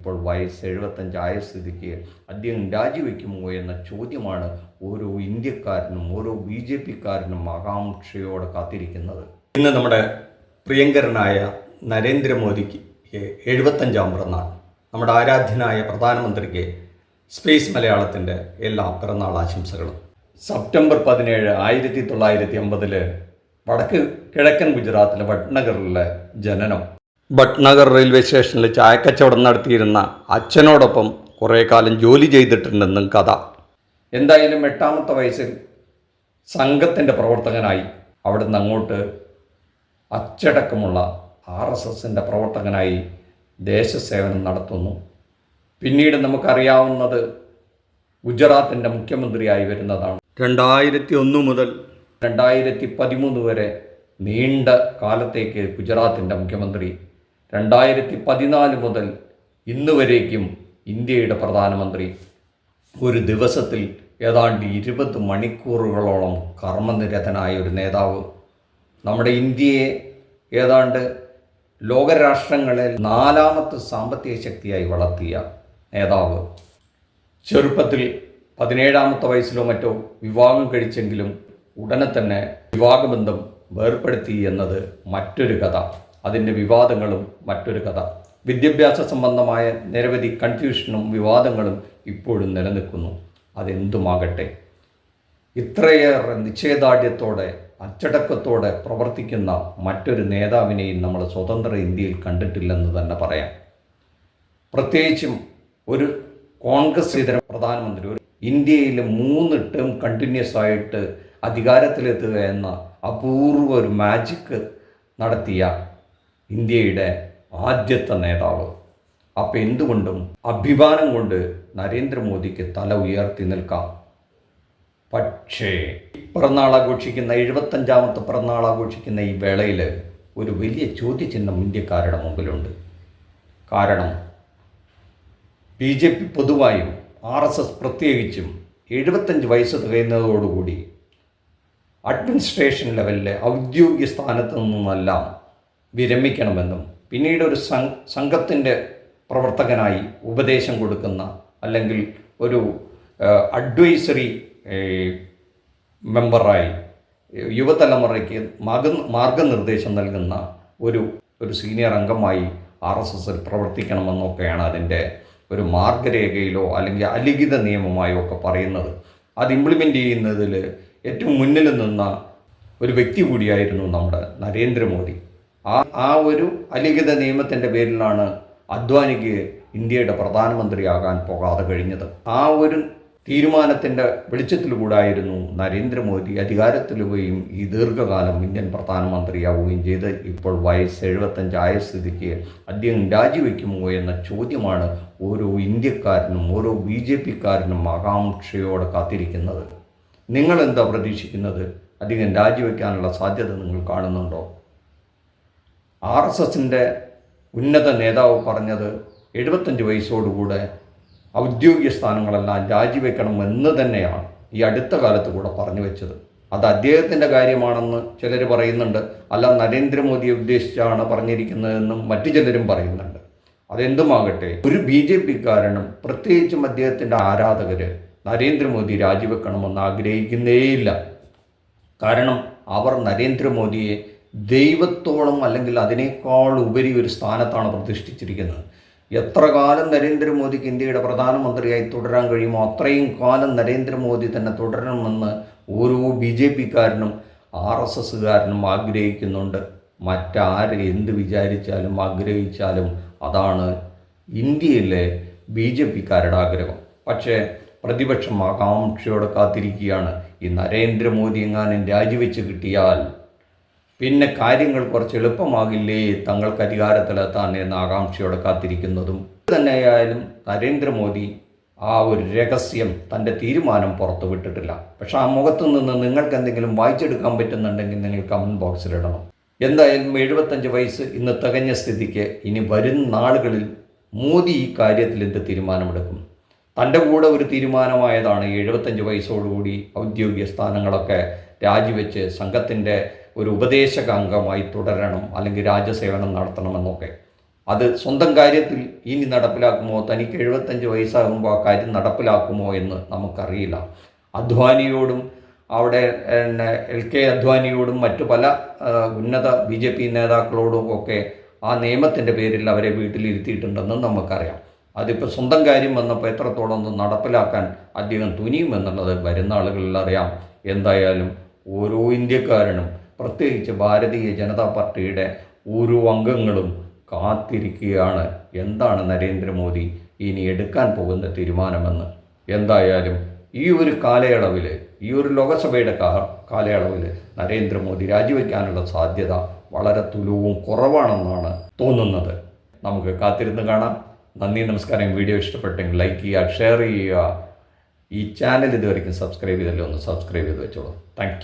ഇപ്പോൾ വയസ്സ് എഴുപത്തഞ്ചായ സ്ഥിതിക്ക് അദ്ദേഹം രാജിവെക്കുമോ എന്ന ചോദ്യമാണ് ഓരോ ഇന്ത്യക്കാരനും ഓരോ ബി ജെ പിക്കാരനും ആകാംക്ഷയോടെ കാത്തിരിക്കുന്നത്. ഇന്ന് നമ്മുടെ പ്രിയങ്കരനായ നരേന്ദ്രമോദിക്ക് എഴുപത്തഞ്ചാം പിറന്നാൾ. നമ്മുടെ ആരാധ്യനായ പ്രധാനമന്ത്രിക്ക് സ്പേസ് മലയാളത്തിന്റെ എല്ലാ പിറന്നാൾ ആശംസകളും. സെപ്റ്റംബർ പതിനേഴ് ആയിരത്തി തൊള്ളായിരത്തി അമ്പതിൽ വടക്ക് കിഴക്കൻ ഗുജറാത്തിലെ വട്നഗറിലെ ജനനം. ഭട്നഗർ റെയിൽവേ സ്റ്റേഷനിൽ ചായക്കച്ചവടം നടത്തിയിരുന്ന അച്ഛനോടൊപ്പം കുറേ കാലം ജോലി ചെയ്തിട്ടുണ്ടെന്നും കഥ. എന്തായാലും എട്ടാമത്തെ വയസ്സിൽ സംഘത്തിന്റെ പ്രവർത്തകനായി അവിടുന്ന് അങ്ങോട്ട് അച്ചടക്കമുള്ള ആർ എസ് എസിന്റെ പ്രവർത്തകനായി ദേശസേവനം നടത്തുന്നു. പിന്നീട് നമുക്കറിയാവുന്നത് ഗുജറാത്തിന്റെ മുഖ്യമന്ത്രിയായി വരുന്നതാണ്. രണ്ടായിരത്തി ഒന്ന് മുതൽ രണ്ടായിരത്തി പതിമൂന്ന് വരെ നീണ്ട കാലത്തേക്ക് ഗുജറാത്തിന്റെ മുഖ്യമന്ത്രി രണ്ടായിരത്തി പതിനാല് മുതൽ ഇന്ന് വരേക്കും ഇന്ത്യയുടെ പ്രധാനമന്ത്രി. ഒരു ദിവസത്തിൽ ഏതാണ്ട് ഇരുപത് മണിക്കൂറുകളോളം കർമ്മനിരതനായ ഒരു നേതാവ്. നമ്മുടെ ഇന്ത്യയെ ഏതാണ്ട് ലോകരാഷ്ട്രങ്ങളിൽ നാലാമത്തെ സാമ്പത്തിക ശക്തിയായി വളർത്തിയ നേതാവ്. ചെറുപ്പത്തിൽ പതിനേഴാമത്തെ വയസ്സിലോ മറ്റോ വിവാഹം കഴിച്ചെങ്കിലും ഉടനെ തന്നെ വിവാഹബന്ധം വേർപ്പെടുത്തി എന്നത് മറ്റൊരു കഥ. അതിന്റെ വിവാദങ്ങളും മറ്റൊരു കഥ. വിദ്യാഭ്യാസ സംബന്ധമായ നിരവധി കൺഫ്യൂഷനും വിവാദങ്ങളും ഇപ്പോഴും നിലനിൽക്കുന്നു. അതെന്തുമാകട്ടെ? ഇത്രയേറെ നിശ്ചയദാർഢ്യത്തോടെ അച്ചടക്കത്തോടെ പ്രവർത്തിക്കുന്ന മറ്റൊരു നേതാവിനെയും നമ്മൾ സ്വതന്ത്ര ഇന്ത്യയിൽ കണ്ടിട്ടില്ലെന്ന് തന്നെ പറയാം. പ്രത്യേകിച്ചും ഒരു കോൺഗ്രസ് ഇതര പ്രധാനമന്ത്രി ഒരു ഇന്ത്യയിൽ മൂന്ന് ടേം കണ്ടിന്യൂസ് ആയിട്ട് അധികാരത്തിലെത്തുക എന്ന അപൂർവ ഒരു മാജിക്ക് നടത്തിയ ഇന്ത്യയുടെ ആദ്യത്തെ നേതാവ്. അപ്പോൾ എന്തുകൊണ്ടും അഭിമാനം കൊണ്ട് നരേന്ദ്രമോദിക്ക് തല ഉയർത്തി നിൽക്കാം. പക്ഷേ പിറന്നാൾ ആഘോഷിക്കുന്ന എഴുപത്തഞ്ചാമത്തെ പിറന്നാൾ ആഘോഷിക്കുന്ന ഈ വേളയിൽ ഒരു വലിയ ചോദ്യചിഹ്നം ഇന്ത്യക്കാരുടെ മുമ്പിലുണ്ട്. കാരണം ബി ജെ പി പൊതുവായും ആർ എസ് എസ് പ്രത്യേകിച്ചും എഴുപത്തഞ്ച് വയസ്സ് തികയുന്നതോടുകൂടി അഡ്മിനിസ്ട്രേഷൻ ലെവലിലെ ഔദ്യോഗിക സ്ഥാനത്തു നിന്നുമെല്ലാം വിരമിക്കണമെന്നും പിന്നീട് ഒരു സംഘത്തിന്റെ പ്രവർത്തകനായി ഉപദേശം കൊടുക്കുന്ന അല്ലെങ്കിൽ ഒരു അഡ്വൈസറി മെമ്പറായി യുവതലമുറയ്ക്ക് മാർഗ മാർഗനിർദ്ദേശം നൽകുന്ന ഒരു ഒരു സീനിയർ അംഗമായി ആർ എസ് എസിൽ പ്രവർത്തിക്കണമെന്നൊക്കെയാണ് അതിന്റെ ഒരു മാർഗരേഖയിലോ അല്ലെങ്കിൽ അലിഖിത നിയമമായോ ഒക്കെ പറയുന്നത്. അത് ഇംപ്ലിമെന്റ് ചെയ്യുന്നതിൽ ഏറ്റവും മുന്നിൽ നിന്ന ഒരു വ്യക്തി കൂടിയായിരുന്നു നമ്മുടെ നരേന്ദ്രമോദി. ആ ആ ഒരു അലിഖിത നിയമത്തിന്റെ പേരിലാണ് അദ്വാനിക്ക് ഇന്ത്യയുടെ പ്രധാനമന്ത്രിയാകാൻ പോകാതെ കഴിഞ്ഞത്. ആ ഒരു തീരുമാനത്തിന്റെ വെളിച്ചത്തിലൂടായിരുന്നു നരേന്ദ്രമോദി അധികാരത്തിൽ പോയും ഈ ദീർഘകാലം ഇന്ത്യൻ പ്രധാനമന്ത്രിയാവുകയും ചെയ്ത് ഇപ്പോൾ വയസ്സ് എഴുപത്തഞ്ചായ സ്ഥിതിക്ക് അദ്ദേഹം രാജിവെക്കുമോ എന്ന ചോദ്യമാണ് ഓരോ ഇന്ത്യക്കാരനും ഓരോ ബി ജെ പിക്കാരനും ആകാംക്ഷയോടെ കാത്തിരിക്കുന്നത്. നിങ്ങളെന്താ പ്രതീക്ഷിക്കുന്നത്? അദ്ദേഹം രാജിവെക്കാനുള്ള സാധ്യത നിങ്ങൾ കാണുന്നുണ്ടോ? ആർ എസ് എസിന്റെ ഉന്നത നേതാവ് പറഞ്ഞത് എഴുപത്തഞ്ച് വയസ്സോടുകൂടെ ഔദ്യോഗിക സ്ഥാനങ്ങളെല്ലാം രാജിവെക്കണം എന്ന് തന്നെയാണ് ഈ അടുത്ത കാലത്ത് കൂടെ പറഞ്ഞു വെച്ചത്. അത് അദ്ദേഹത്തിന്റെ കാര്യമാണെന്ന് ചിലർ പറയുന്നുണ്ട്. അല്ല നരേന്ദ്രമോദിയെ ഉദ്ദേശിച്ചാണ് പറഞ്ഞിരിക്കുന്നതെന്നും മറ്റു ചിലരും പറയുന്നുണ്ട്. അതെന്തുമാകട്ടെ ഒരു ബി ജെ പിക്കാരനും പ്രത്യേകിച്ചും അദ്ദേഹത്തിന്റെ ആരാധകർ നരേന്ദ്രമോദി രാജിവെക്കണമെന്ന് ആഗ്രഹിക്കുന്നേയില്ല. കാരണം അവർ നരേന്ദ്രമോദിയെ ദൈവത്തോളം അല്ലെങ്കിൽ അതിനേക്കാൾ ഉപരി ഒരു സ്ഥാനത്താണ് പ്രതിഷ്ഠിച്ചിരിക്കുന്നത്. എത്ര കാലം നരേന്ദ്രമോദിക്ക് ഇന്ത്യയുടെ പ്രധാനമന്ത്രിയായി തുടരാൻ കഴിയുമോ അത്രയും കാലം നരേന്ദ്രമോദി തന്നെ തുടരണമെന്ന് ഓരോ ബി ജെ പിക്കാരനും ആർ എസ് എസ്സുകാരനും ആഗ്രഹിക്കുന്നുണ്ട്. മറ്റാര് എന്ത് വിചാരിച്ചാലും ആഗ്രഹിച്ചാലും അതാണ് ഇന്ത്യയിലെ ബി ജെ പിക്കാരുടെ ആഗ്രഹം. പക്ഷേ പ്രതിപക്ഷം ആകാംക്ഷയോടെ കാത്തിരിക്കുകയാണ്. ഈ നരേന്ദ്രമോദി എങ്ങാനും രാജിവെച്ച് കിട്ടിയാൽ പിന്നെ കാര്യങ്ങൾ കുറച്ച് എളുപ്പമാകില്ലേ? തങ്ങൾക്ക് അധികാരത്തിലെത്താൻ എന്ന ആകാംക്ഷയോടെ കാത്തിരിക്കുന്നതും. തന്നെയായാലും നരേന്ദ്രമോദി ആ ഒരു രഹസ്യം തന്റെ തീരുമാനം പുറത്തു വിട്ടിട്ടില്ല പക്ഷെ ആ മുഖത്തു നിന്ന് നിങ്ങൾക്ക് എന്തെങ്കിലും വായിച്ചെടുക്കാൻ പറ്റുന്നുണ്ടെങ്കിൽ നിങ്ങൾ കമന്റ് ബോക്സിലിടണം എന്തായാലും എഴുപത്തഞ്ച് വയസ്സ് ഇന്ന് തികഞ്ഞ സ്ഥിതിക്ക് ഇനി വരും നാളുകളിൽ മോദി ഈ കാര്യത്തിൽ എന്ത് തീരുമാനമെടുക്കും? തന്റെ കൂടെ ഒരു തീരുമാനമായതാണ് എഴുപത്തഞ്ച് വയസ്സോടുകൂടി ഔദ്യോഗിക സ്ഥാനങ്ങളൊക്കെ രാജിവെച്ച് സംഘത്തിന്റെ ഒരു ഉപദേശക അംഗമായി തുടരണം അല്ലെങ്കിൽ രാജ്യസേവനം നടത്തണമെന്നൊക്കെ. അത് സ്വന്തം കാര്യത്തിൽ ഇനി നടപ്പിലാക്കുമോ? തനിക്ക് എഴുപത്തഞ്ച് വയസ്സാകുമ്പോൾ ആ കാര്യം നടപ്പിലാക്കുമോ എന്ന് നമുക്കറിയില്ല. അദ്വാനിയോടും അവിടെ എൽ കെ അദ്വാനിയോടും മറ്റു പല ഉന്നത ബി ജെ പി നേതാക്കളോടും ഒക്കെ ആ നിയമത്തിന്റെ പേരിൽ അവരെ വീട്ടിലിരുത്തിയിട്ടുണ്ടെന്നും നമുക്കറിയാം. അതിപ്പോൾ സ്വന്തം കാര്യം വന്നപ്പോൾ എത്രത്തോളം ഒന്ന് നടപ്പിലാക്കാൻ അദ്ദേഹം തുനിയുമെന്നുള്ളത് വരുന്ന ആളുകളിൽ അറിയാം. എന്തായാലും ഓരോ ഇന്ത്യക്കാരനും പ്രത്യേകിച്ച് ഭാരതീയ ജനതാ പാർട്ടിയുടെ ഓരോ അംഗങ്ങളും കാത്തിരിക്കുകയാണ്. എന്താണ് നരേന്ദ്രമോദി ഇനി എടുക്കാൻ പോകുന്ന തീരുമാനമെന്ന്? എന്തായാലും ഈ ഒരു കാലയളവിൽ ഈ ഒരു ലോകസഭയുടെ കാലയളവിൽ നരേന്ദ്രമോദി രാജിവെക്കാനുള്ള സാധ്യത വളരെ തുലവും കുറവാണെന്നാണ് തോന്നുന്നത്. നമുക്ക് കാത്തിരുന്ന് കാണാം. നന്ദി നമസ്കാരം. വീഡിയോ ഇഷ്ടപ്പെട്ടെങ്കിൽ ലൈക്ക് ചെയ്യുക ഷെയർ ചെയ്യുക. ഈ ചാനൽ ഇതുവരെയ്ക്കും സബ്സ്ക്രൈബ് ചെയ്തല്ലോ ഒന്ന് സബ്സ്ക്രൈബ് ചെയ്ത് വെച്ചോളൂ. താങ്ക്